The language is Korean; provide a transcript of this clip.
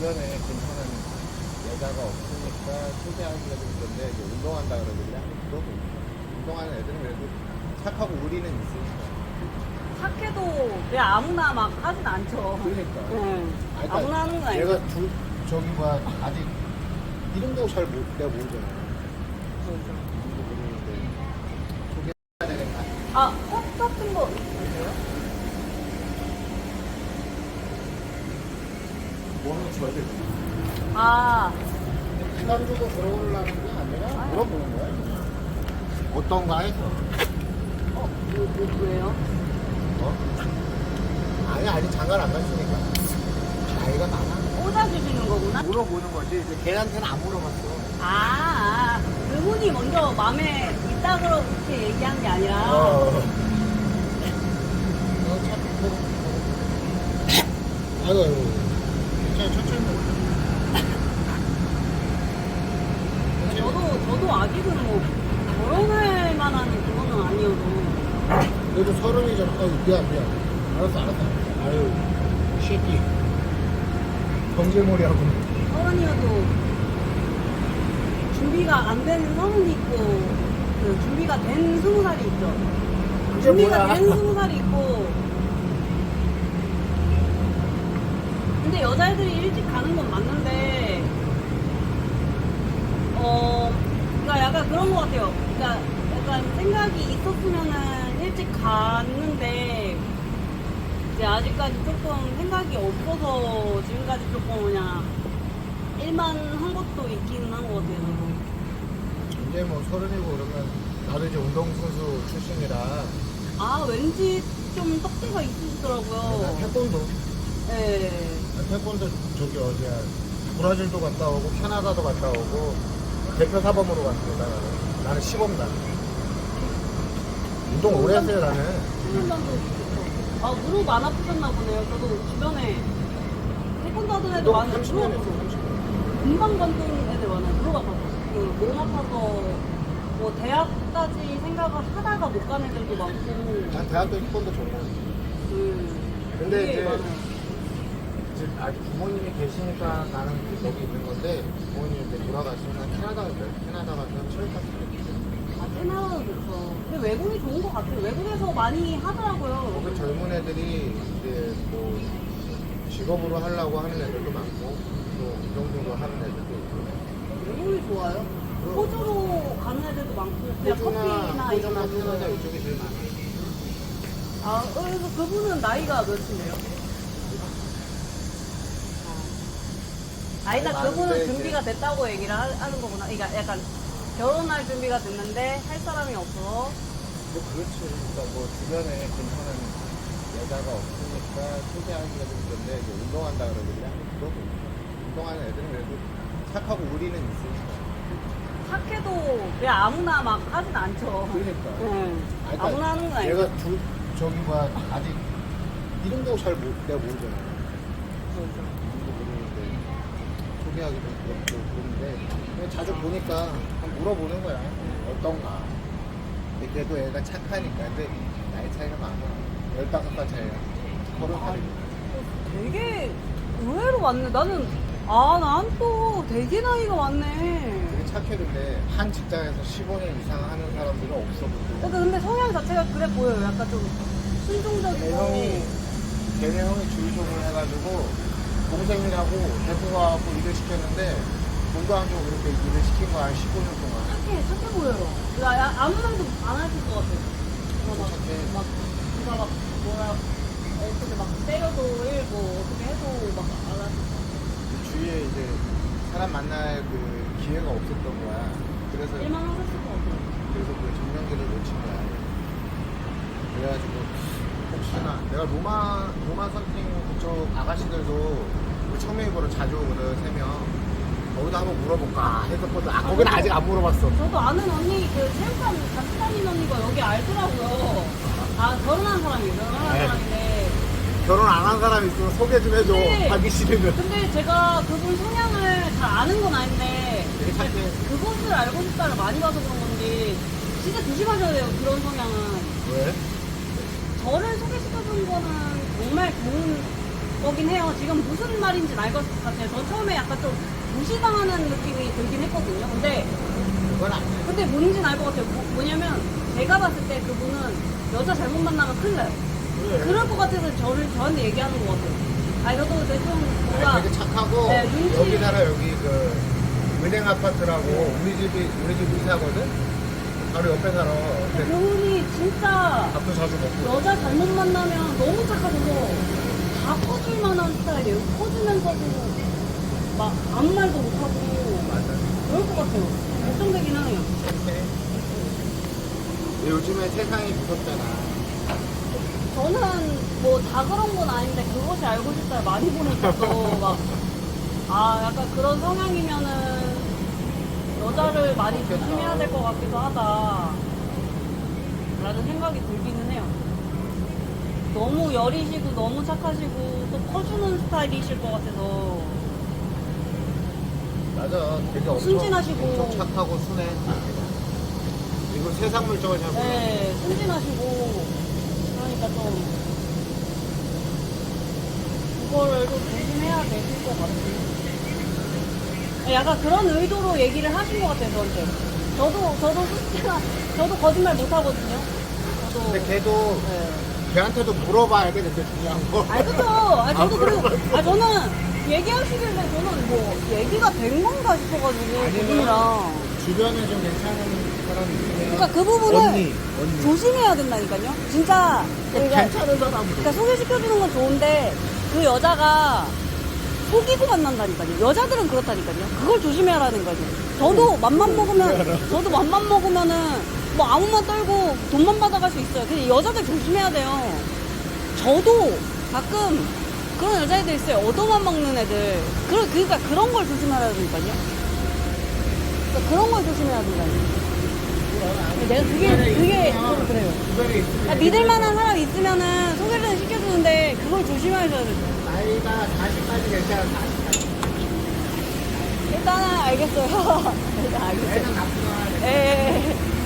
주변에 괜찮은 여자가 없으니까 소개하기가 좀 그런데 이제 운동한다 그러길래 한번 물어보니까 운동하는 애들은 그래도 착하고 의리는 있으니까 착해도 그냥 아무나 막 하진 않죠. 그러니까 응. 아니, 그러니까 아무나 하는 건 아니죠. 얘가 두 저기 뭐야 아직 이름도 잘 못, 내가 모르잖아 이름도 모르는데 소개해야 되겠다 아, 컵 같은 거 있으세요? 뭐는 줘야 되지 아, 시간 주고 들어오려는 게 아니라 물어보는 거야 어떤가 해서 어, 뭐, 뭐, 왜요? 어? 아니 아직 장가를 안 갔으니까 나이가 많아 꽂아 주시는 거구나? 물어보는 거지 이제 걔한테는 안 물어봤어 아, 아, 그분이 먼저 마음에 있다 그렇게 얘기한 게 아니라. 어. 아이고, 아이고. 그냥 천천히 먹자. 저도, 저도 아직은 뭐, 결혼할 만한 그거는 아니어도. 그래도 서른이잖아. 어, 미안, 미안. 알았어, 알았어. 아유, 이 새끼. 경제머리하고. 서른이어도 준비가 안 된 서른이 있고, 그 준비가 된 스무 살이 있죠. 그게 준비가 뭐야? 된 스무 살이 있고. 근데 여자애들이 일찍 가는 건 맞는데, 어, 그러니까 약간 그런 것 같아요. 그러니까 약간 생각이 있었으면은 일찍 갔는데, 이제 아직까지 조금 생각이 없어서 지금까지 조금 그냥 일만 한 것도 있기는 한 것 같아요. 저도. 이제 뭐 서른이고 그러면 나도 이제 운동선수 출신이라 아 왠지 좀 떡대가 나 있으시더라고요. 태권도 네. 나 태권도 저기 어디야 브라질도 갔다 오고 캐나다도 갔다 오고 대표 사범으로 갔어 나는 나는 시범단 운동 오래 했어요 나는 훈련단도 좋죠. 아 무릎 안 아프셨나 보네요. 저도 주변에 태권도 하던 애들 운동 많은데 30년 무릎 했어 아파서 30년 금방 관둔 애들 많아요. 무릎 아파서 그몸 아파서 뭐 대학까지 생각을 하다가 못 간 애들도 많고. 난 대학교 태권도 좋아 음, 근데 되게 이제 많아요. 지금 아직 부모님이 계시니까 나는 여기 있는 건데 부모님이 이제 돌아가시면 캐나다 가요 캐나다 가서 체육학교 아, 캐나다도 좋죠. 근데 외국이 좋은 것 같아요. 외국에서 많이 하더라고요. 거기 젊은 애들이 이제 뭐 직업으로 하려고 하는 애들도 많고 또 운동으로 하는 애들도 있고 외국이 좋아요. 호주로 가는 애들도 많고 그냥 호주나 커피나 이런 호주나 거 캐나다. 이쪽이 제일 많아 아, 그래서 그분은 나이가 몇인데요? 아, 일단 많은데 그분은 이제- 준비가 됐다고 얘기를 하, 는 거구나. 그러니까 약간 결혼할 준비가 됐는데 할 사람이 없어서 뭐 그렇지. 그러니까 뭐 주변에 괜찮은 여자가 없으니까 소개하기가 좀 그런데 이제 운동한다 그러길래 한번 물어보니까 운동하는 애들은 그래도 착하고 의리는 있으니까. 착해도 그냥 아무나 막 하진 않죠. 그러니까. 응. 아니, 그러니까 아무나 하는 건 아니죠. 얘가 두 저기 뭐야 아직 이름도 잘 못, 내가 모르잖아. 이름도 모르는데 소개하기 좀 그렇고 그런데 자주 보니까 한번 물어보는 거야 어떤가 근데 걔도 애가 착하니까 근데 나이 차이가 많아 15살 차이야 서른 살이 되게 의외로 많네. 나는 아, 난 또 되게 나이가 많네. 되게 착해 근데 한 직장에서 15년 이상 하는 사람들은 없어 보통 그러니까 근데 성향 자체가 그래 보여요. 약간 좀 걔네 순종적이고. 형이 걔네 형이 주유소를 해가지고 동생이라고 와갖고 일을 시켰는데 주고 그렇게 일을 시킨 거야 한 15년 동안 착해, 착해 보여요. 나 야- 아무 말도 안 하실 것 같아요. 뭐 막, 착해. 막, 누가 막, 뭐라, 애들 막 때려도 일고, 어떻게 해도 막 안 하실 것 같아요. 그 주위에 이제 사람 만날 그 기회가 없었던 거야 그래서 일만 하셨을 것 같아요. 그래서 그 정년기를 놓친 거야 그래가지고 혹시나 내가 로마 로마 선팅 그쪽 아가씨들도 그 청명이보러 자주 오거든 세명 거기도 한번 물어볼까 했었거든 아 거기는 아직 안 물어봤어 저도 아는 언니, 그 체육관 같이 다니는 언니가 여기 알더라고요. 아, 결혼한 사람이에요. 결혼한 네. 사람인데. 결혼 안 한 사람 있으면 소개 좀 해줘 네. 가기 싫으면 근데 제가 그분 성향을 잘 아는 건 아닌데. 되게 착해 그것을 알고 싶다를 많이 봐서 그런 건지 진짜 조심하셔야 돼요 그런 성향은 왜? 저를 소개시켜준 거는 정말 좋은 거긴 해요. 지금 무슨 말인지 알것 같아요. 전 처음에 약간 좀 무시당하는 느낌이 들긴 했거든요. 근데 그건 아니에요. 근데 뭔지는 알 것 같아요. 뭐, 뭐냐면 제가 봤을 때 그분은 여자 잘못 만나면 큰일 나요. 그럴 것 같아서 저를 저한테 얘기하는 것 같아요. 아 저도 대충 뭔가 되게 착하고 네, 눈치- 여기 살아 여기 그 은행 아파트라고 우리 집이 우리 집 이사거든. 바로 옆에 살아. 근데 그분이 진짜 밥도 자주 먹고. 여자 잘못 만나면 너무 착하셔서 다 퍼줄 만한 스타일이에요. 퍼주면서도 막 아무 말도 못하고 맞아. 그럴 것 같아요. 걱정되긴 하네요. 착해. 요즘에 세상이 무섭잖아. 저는 뭐 다 그런 건 아닌데 그것이 알고 싶다 많이 보내셔서 막아 약간 그런 성향이면은 여자를 많이 조심해야 될 것 같기도 하다 라는 생각이 들기는 해요 너무 여리시고 너무 착하시고 또 퍼주는 스타일이실 것 같아서 맞아. 되게 엄청, 순진하시고. 엄청 착하고 순해. 그리고 세상 물정을 잘 몰라. 네 순진하시고 그러니까 좀 그거를 좀 조심해야 될 것 같아요 약간 그런 의도로 얘기를 하신 것 같아요 저한테. 저도 저도 솔직히 저도 거짓말 못 하거든요. 저도. 근데 걔도 네. 걔한테도 물어봐 알게 됐대 중요한 거. 아 그죠 아 저도 아, 그리고. 아 저는 얘기하시길래 저는 뭐 얘기가 된 건가 싶어가지고 아니면 그분이랑. 주변에 좀 괜찮은 사람이 있으면 그러니까 그 부분을 언니 언니. 조심해야 된다니까요. 진짜 저희가 괜찮은 사람으로. 그러니까 소개시켜주는 건 좋은데 그 여자가 속이고 만난다니까요. 여자들은 그렇다니까요. 그걸 조심해야라는 거죠. 저도 맘만 먹으면, 저도 맘만 먹으면은 뭐 아무만 떨고 돈만 받아갈 수 있어요. 근데 여자들 조심해야 돼요. 저도 가끔 그런 여자애들 있어요. 얻어만 먹는 애들. 그러, 그러니까 그런 걸 조심하라니까요. 그러니까 그런 걸 조심해야 된다니까요. 내가 그게, 그게 그래요. 아, 믿을 만한 사람 있으면은 그걸 조심하셔야 돼요. 나이가 40까지 괜찮아 40까지 일단은 알겠어요. 일단 알겠어요. 애는 나쁘다 예, 예, 예.